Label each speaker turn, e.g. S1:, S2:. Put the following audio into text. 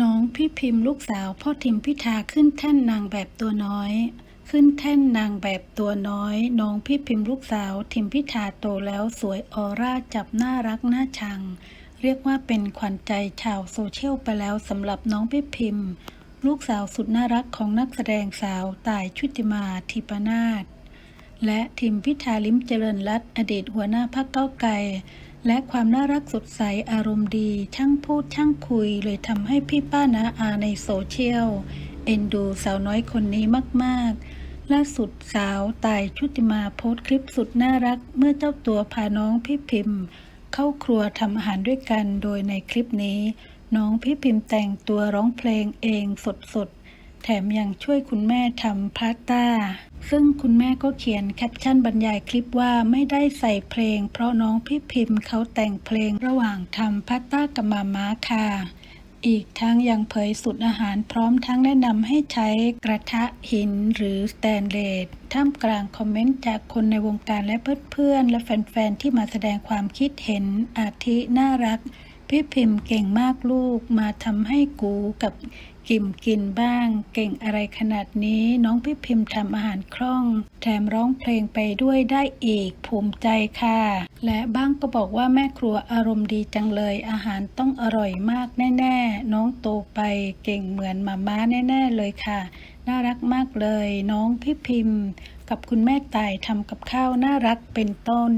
S1: น้องพี่พิมพ์ลูกสาวพ่อทิมพิธาขึ้นแท่นนางแบบตัวน้อย ขึ้นแท่นนางแบบตัวน้อย น้องพี่พิมพ์ลูกสาวทิมพิธาโตแล้วสวยออร่าจับน่ารักน่าชัง เรียกว่าเป็นขวัญใจชาวโซเชียลไปแล้วสำหรับน้องพี่พิมพ์ ลูกสาวสุดน่ารักของนักแสดงสาวต่ายชุติมาทิปนาถและทิมพิธาลิมเจริญรัตอดีตหัวหน้าพักเก้าไกล และความน่ารักสดใสอารมณ์ดี ช่างพูดช่างคุย เลยทำให้พี่ป้านาอาในโซเชียล เอ็นดูสาวน้อยคนนี้มากๆ ล่าสุดสาวตายชุติมาโพสต์คลิปสุดน่ารัก เมื่อเจ้าตัวพาน้องพี่พิมพ์ เข้าครัวทำอาหารด้วยกันโดยในคลิปนี้ น้องพี่พิมพ์แต่งตัวร้องเพลงเองสดๆ แถมยังช่วยคุณแม่ทำพาสต้า ซึ่งคุณแม่ก็เขียนแคปชั่นบรรยายคลิปว่าไม่ได้ใส่เพลง เพราะน้องพี่พิมพ์เขาแต่งเพลงระหว่างทำพาสต้ากับมาม่าค่ะ อีกทั้งยังเผยสูตรอาหารพร้อมทั้งแนะนำให้ใช้กระทะหินหรือสแตนเลสท่ามกลางคอมเมนต์จากคนในวงการและเพื่อนๆและแฟนๆที่มาแสดงความคิดเห็นอาทิน่ารัก พี่พิมพ์เก่งมากลูกมาทำให้กูกับกิมกินบ้าง เก่งอะไรขนาดนี้น้องพี่พิมพ์ทำอาหารคล่อง แถมร้องเพลงไปด้วยได้อีกภูมิใจค่ะ และบ้างก็บอกว่าแม่ครัวอารมณ์ดีจังเลย อาหารต้องอร่อยมากแน่ ๆ น้องโตไปเก่งเหมือนมาม่าแน่ ๆ เลยค่ะ น่ารักมากเลย น้องพี่พิมพ์ กับคุณแม่ตายทำกับข้าวน่ารักเป็นต้น